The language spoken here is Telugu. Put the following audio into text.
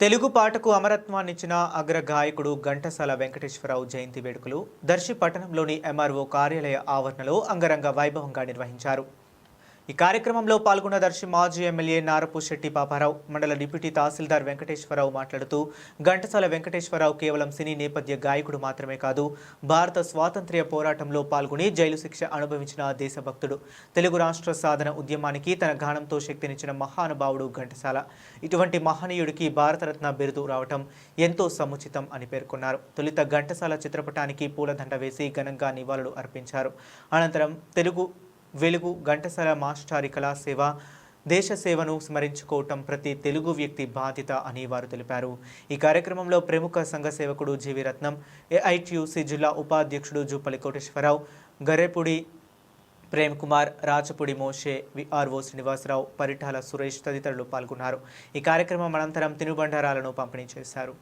తెలుగు పాటకు అమరత్వాన్నిచ్చిన అగ్ర గాయకుడు ఘంటసాల వెంకటేశ్వరరావు జయంతి వేడుకలు దర్శి పట్టణంలోని ఎంఆర్ఓ కార్యాలయ ఆవరణలో అంగరంగ వైభవంగా నిర్వహించారు. ఈ కార్యక్రమంలో పాల్గొన్న దర్శి మాజీ ఎమ్మెల్యే నారపు శెట్టి పాపారావు మండల డిప్యూటీ తహసీల్దార్ వెంకటేశ్వరరావు మాట్లాడుతూ ఘంటసాల వెంకటేశ్వరరావు కేవలం సినీ నేపథ్య గాయకుడు మాత్రమే కాదు భారత స్వాతంత్ర్య పోరాటంలో పాల్గొని జైలు శిక్ష అనుభవించిన దేశభక్తుడు. తెలుగు రాష్ట్ర సాధన ఉద్యమానికి తన గానంతో శక్తినిచ్చిన మహానుభావుడు ఘంటసాల. ఇటువంటి మహనీయుడికి భారతరత్న బిరుదు రావటం ఎంతో సముచితం అని పేర్కొన్నారు. తొలుత ఘంటసాల చిత్రపటానికి పూలదండ వేసి ఘనంగా నివాళులు అర్పించారు. అనంతరం తెలుగు వెలుగు ఘంటసాల మాస్టారి కళాసేవ దేశ సేవను స్మరించుకోవటం ప్రతి తెలుగు వ్యక్తి బాధ్యత అని వారు తెలిపారు. ఈ కార్యక్రమంలో ప్రముఖ సంఘ సేవకుడు జీవి రత్నం ఏఐటియుసి జిల్లా ఉపాధ్యక్షుడు జూపల్లి కోటేశ్వరరావు గరేపూడి ప్రేమ్ కుమార్ రాచపూడి మోషే విఆర్ఓ శ్రీనివాసరావు పరిటాల సురేష్ తదితరులు పాల్గొన్నారు. ఈ కార్యక్రమం అనంతరం తినుబండారాలను పంపిణీ చేశారు.